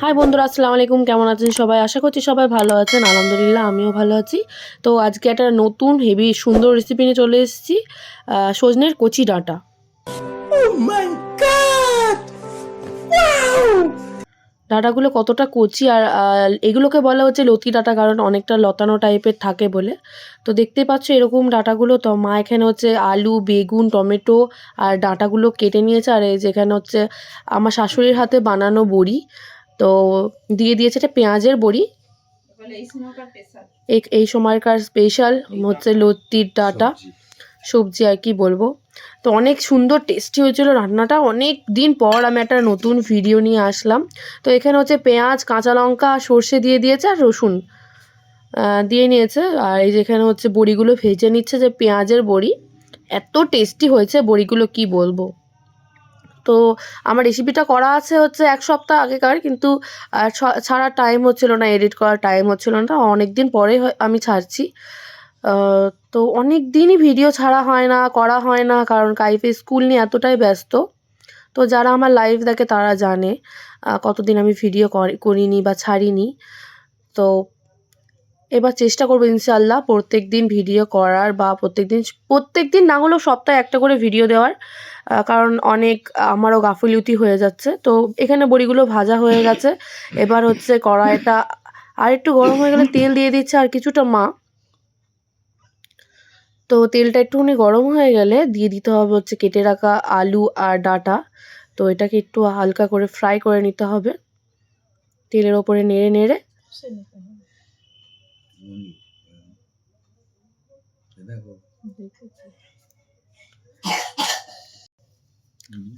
High বন্ধুরা আসসালামু আলাইকুম। কেমন আছেন সবাই? আশা করছি সবাই ভালো আছেন। আলহামদুলিল্লাহ আমিও ভালো আছি। তো আজকে একটা নতুন হেভি সুন্দর রেসিপি নিয়ে চলে এসেছি সজনের কচি ডাঁটা। ডাঁটাগুলো কতটা কচি আর এগুলোকে বলা হচ্ছে লতি ডাঁটা কারণ অনেকটা লতানো টাইপের থাকে বলে। তো দেখতে পাচ্ছ এরকম ডাঁটাগুলো তো মা এখানে হচ্ছে আলু বেগুন টমেটো আর ডাঁটাগুলো কেটে নিয়েছে। আর এই যেখানে হচ্ছে আমার শাশুড়ির হাতে বানানো বড়ি। তো দিয়ে দিয়েছে এটা পেঁয়াজের বড়ি। এই সময়কার স্পেশাল হচ্ছে লতির ডাঁটা। সবজি আর কি বলব। তো অনেক সুন্দর টেস্টি হয়েছিল রান্নাটা। অনেক দিন পর আমি একটা নতুন ভিডিও নিয়ে আসলাম। তো এখানে হচ্ছে পেঁয়াজ, কাঁচা লঙ্কা, সর্ষে দিয়ে দিয়েছে আর রসুন দিয়ে নিয়েছে। আর এই যেখানে হচ্ছে বড়িগুলো ভেজে নিচ্ছে যে পেঁয়াজের বড়ি। এত টেস্টি হয়েছে বড়িগুলো কি বলব। তো আমার রেসিপিটা করা আছে হচ্ছে এক সপ্তাহ আগেকার, কিন্তু ছাড়ার টাইম হচ্ছিল না এডিট করার টাইম হচ্ছিল না। অনেক দিন পরে আমি ছাড়ছি। তো অনেক দিনই ভিডিও ছাড়া হয় না, করা হয় না, কারণ কাইফে স্কুল নিয়ে এতটাই ব্যস্ত। তো যারা আমার লাইভ দেখে তারা জানে কতদিন আমি ভিডিও করি- করিনি বা ছাড়িনি। তো এবার চেষ্টা করব ইনশাল্লাহ প্রত্যেক দিন ভিডিও করার বা প্রত্যেক দিন প্রত্যেক দিন না হলেও সপ্তাহে একটা করে ভিডিও দেওয়ার। কারণ অনেক, আমারও গাফিলতি হয়ে যাচ্ছে। তো এখানে বড়িগুলো ভাজা হয়ে গেছে। এবার হচ্ছে কড়াইটা আর একটু গরম হয়ে গেলে তেল দিয়ে দিচ্ছে আর কিছুটা মা। তো তেলটা একটুখানি গরম হয়ে গেলে দিয়ে দিতে হবে হচ্ছে কেটে রাখা আলু আর ডাঁটা। তো এটাকে একটু হালকা করে ফ্রাই করে নিতে হবে। তেলের ওপরে নেড়ে নেড়ে। দেখো।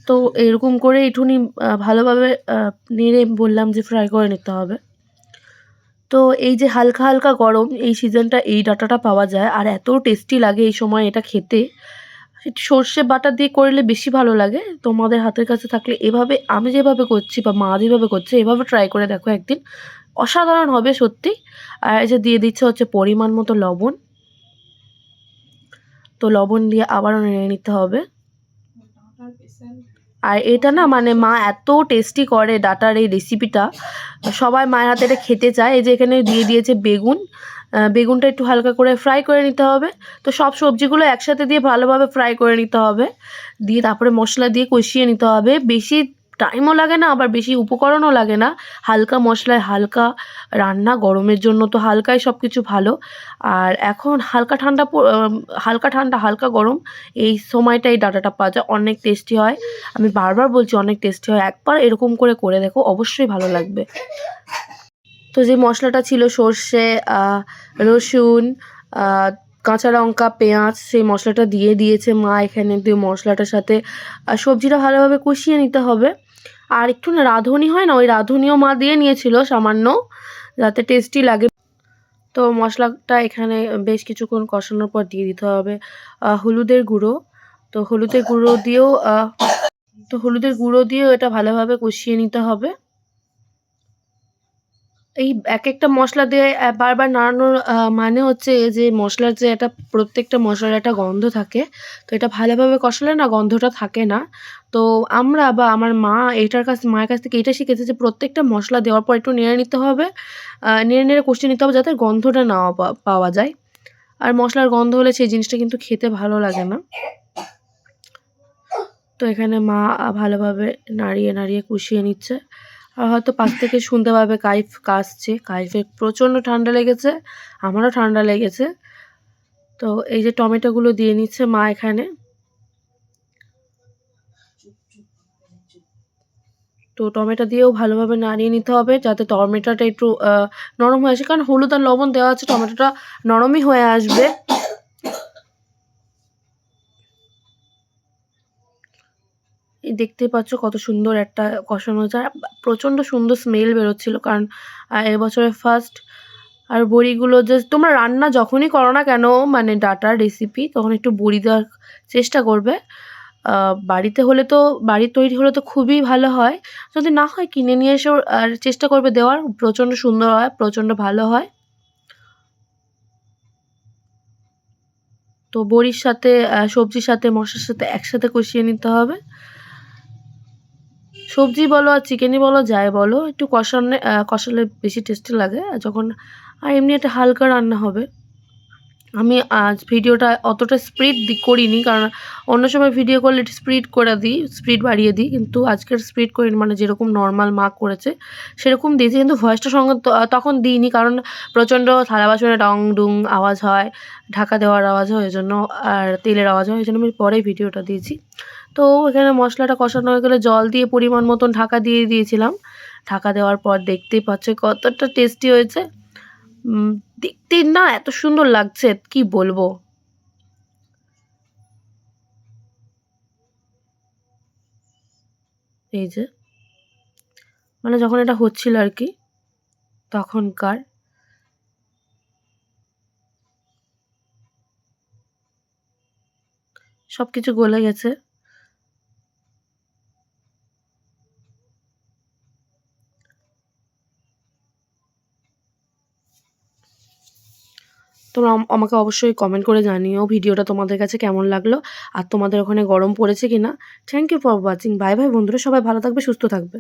তো এরকম করে একটুখানি ভালোভাবে নেড়ে বললাম যে ফ্রাই করে নিতে হবে। তো এই যে হালকা হালকা গরম, এই সিজনটা এই ডাটাটা পাওয়া যায়। আর এত টেস্টি লাগে এই সময় এটা খেতে। সর্ষে বাটা দিয়ে করলে বেশি ভালো লাগে। তোমাদের হাতের কাছে থাকলে এভাবে, আমি যেভাবে করছি বা মা যেভাবে করছে, এভাবে ট্রাই করে দেখো একদিন। অসাধারণ হবে সত্যি। আর এই যে দিয়ে দিচ্ছে হচ্ছে পরিমাণ মতো লবণ। তো লবণ দিয়ে আবারও নেড়ে নিতে হবে। আর এটা না মানে মা এত টেস্টি করে ডাটার এই রেসিপিটা সবাই মায়ের হাতে এটা খেতে চায়। এই যে এখানে দিয়ে দিয়েছে বেগুন। বেগুনটা একটু হালকা করে ফ্রাই করে নিতে হবে। তো সব সবজিগুলো একসাথে দিয়ে ভালোভাবে ফ্রাই করে নিতে হবে। দিয়ে তারপরে মশলা দিয়ে কষিয়ে নিতে হবে। বেশি টাইমও লাগে না, আবার বেশি উপকরণও লাগে না। হালকা মশলায় হালকা রান্না, গরমের জন্য তো হালকাই সব কিছু ভালো। আর এখন হালকা ঠান্ডা হালকা ঠান্ডা, হালকা গরম, এই সময়টাই ডাটাটা পাওয়া যায়। অনেক টেস্টি হয়। আমি বারবার বলছি অনেক টেস্টি হয়। একবার এরকম করে করে দেখো, অবশ্যই ভালো লাগবে। তো যে মশলাটা ছিল সর্ষে রসুন কাঁচা লঙ্কা, পেঁয়াজ, সেই মশলাটা দিয়ে দিয়েছে মা। এখানে দিয়ে মশলাটার সাথে সবজিটা ভালোভাবে কষিয়ে নিতে হবে। আর একটু না রাঁধুনি হয় না, ওই রাঁধুনিও মা দিয়ে নিয়েছিল সামান্য, যাতে টেস্টি লাগে। তো মশলাটা এখানে বেশ কিছুক্ষণ কষানোর পর দিয়ে দিতে হবে হলুদের গুঁড়ো। তো হলুদের গুঁড়ো দিয়েও তো হলুদের গুঁড়ো দিয়েও এটা ভালোভাবে কষিয়ে নিতে হবে। এই এক একটা মশলা দিয়ে বারবার নাড়ানোর মানে হচ্ছে যে মশলার যে একটা প্রত্যেকটা মশলার একটা গন্ধ থাকে, তো এটা ভালোভাবে কষালে না গন্ধটা থাকে না। তো আমরা বা আমার মা এটার কাছ, মায়ের কাছ থেকে এটা শিখেছে যে প্রত্যেকটা মশলা দেওয়ার পর একটু নেড়ে নিতে হবে নেড়ে নেড়ে কষিয়ে নিতে হবে যাতে গন্ধটা না পাওয়া যায়। আর মশলার গন্ধ হলে সেই জিনিসটা কিন্তু খেতে ভালো লাগে না। তো এখানে মা ভালোভাবে নাড়িয়ে নাড়িয়ে কষিয়ে নিচ্ছে। আর হয়তো পাশ থেকে শুনতে পাবে কাইফ কাশছে। কাইফে প্রচণ্ড ঠান্ডা লেগেছে, আমারও ঠান্ডা লেগেছে। তো এই যে টমেটোগুলো দিয়ে নিচ্ছে মা এখানে। তো টমেটো দিয়েও ভালোভাবে নাড়িয়ে নিতে হবে যাতে টমেটোটা একটু নরম হয়ে আসে। কারণ হলুদ আর লবণ দেওয়া আছে, টমেটোটা নরমই হয়ে আসবে। দেখতে পাচ্ছ কত সুন্দর একটা কষানো যায়। প্রচণ্ড সুন্দর স্মেল বেরোচ্ছিল কারণ এবছরের ফার্স্ট আর বড়িগুলো জাস্ট তোমরা রান্না যখনই করো না কেন মানে ডাটার রেসিপি তখন একটু বড়ি দেওয়ার চেষ্টা করবে। বাড়িতে হলে তো, বাড়ির তৈরি হলে তো খুবই ভালো হয়। যদি না হয় কিনে নিয়ে এসেও আর চেষ্টা করবে দেওয়ার। প্রচণ্ড সুন্দর হয়, প্রচণ্ড ভালো হয়। তো বড়ির সাথে সবজির সাথে, মশলার সাথে একসাথে কষিয়ে নিতে হবে। সবজি বলো আর চিকেনই বলো, যাই বলো, একটু কষানে কষালে বেশি টেস্টি লাগে। আর যখন, আর এমনি একটা হালকা রান্না হবে। আমি আজ ভিডিওটা অতটা স্পিড করিনি, কারণ অন্য সময় ভিডিও করলে একটু স্পিড করে দিই স্পিড বাড়িয়ে দিই, কিন্তু আজকের স্পিড করিনি মানে যেরকম নর্মাল মা করেছে, সেরকম দিয়েছি, কিন্তু ভয়েসটা সঙ্গে তখন দিইনি, কারণ প্রচণ্ড থালা বাসনে ডং ডুং আওয়াজ হয়, ঢাকা দেওয়ার আওয়াজ হয়, ওই জন্য, আর তেলের আওয়াজ হয়, ওই জন্য আমি পরে ভিডিওটা দিয়েছি। তো এখানে মশলাটা কষানো হয়ে গেলে জল দিয়ে পরিমাণ মতন ঢাকা দিয়ে দিয়েছিলাম। ঢাকা দেওয়ার পর দেখতেই পাচ্ছে কতটা টেস্টি হয়েছে। দেখতে না এত সুন্দর লাগছে, কি বলব? এই যে মানে যখন এটা হচ্ছিল আর কি, তখনকার সব কিছু গলে গেছে। তোমরা আম- আমাকে অবশ্যই কমেন্ট করে জানিও ভিডিওটা তোমাদের কাছে কেমন লাগল আর তোমাদের ওখানে গরম পড়েছে কিনা। Thank you for watching bye bye বন্ধুরা। সবাই ভালো থাকবে, সুস্থ থাকবে।